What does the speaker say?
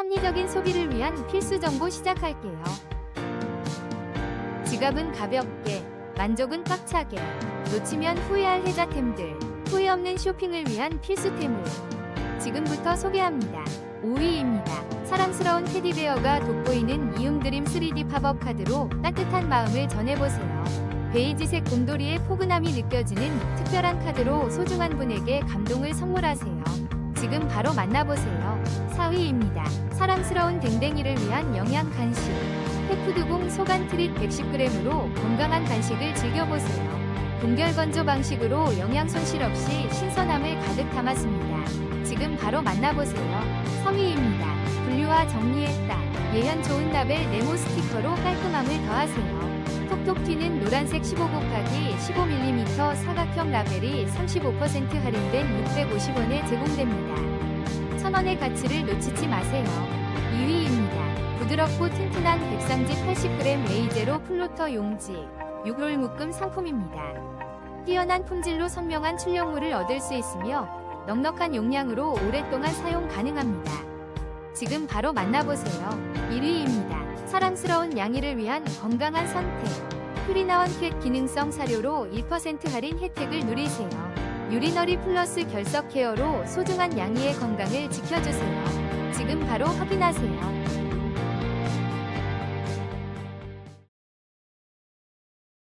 합리적인 소비를 위한 필수 정보 시작할게요. 지갑은 가볍게, 만족은 꽉차게, 놓치면 후회할 혜자템들, 후회 없는 쇼핑을 위한 필수템을 지금부터 소개합니다. 5위입니다. 사랑스러운 테디베어가 돋보이는 이음드림 3D 팝업 카드로 따뜻한 마음을 전해보세요. 베이지색 곰돌이의 포근함이 느껴지는 특별한 카드로 소중한 분에게 감동을 선물하세요. 지금 바로 만나보세요. 4위입니다. 사랑스러운 댕댕이를 위한 영양 간식. 페푸드공 소간 트릿 110g으로 건강한 간식을 즐겨보세요. 동결 건조 방식으로 영양 손실 없이 신선함을 가득 담았습니다. 지금 바로 만나보세요. 3위입니다. 분류와 정리했다. 예현 좋은 라벨 네모 스티커로 깔끔함을 더하세요. 톡톡 튀는 노란색 15 곱하기 15mm 사각형 라벨이 35% 할인된 650원에 제공됩니다. 천원의 가치를 놓치지 마세요. 2위입니다. 부드럽고 튼튼한 백상지 80g 레이제로 플로터 용지 6롤 묶음 상품입니다. 뛰어난 품질로 선명한 출력물을 얻을 수 있으며 넉넉한 용량으로 오랫동안 사용 가능합니다. 지금 바로 만나보세요. 1위입니다. 사랑스러운 양이를 위한 건강한 선택. 프리나원 캣 기능성 사료로 1% 할인 혜택을 누리세요. 유리너리 플러스 결석 케어로 소중한 양이의 건강을 지켜주세요. 지금 바로 확인하세요.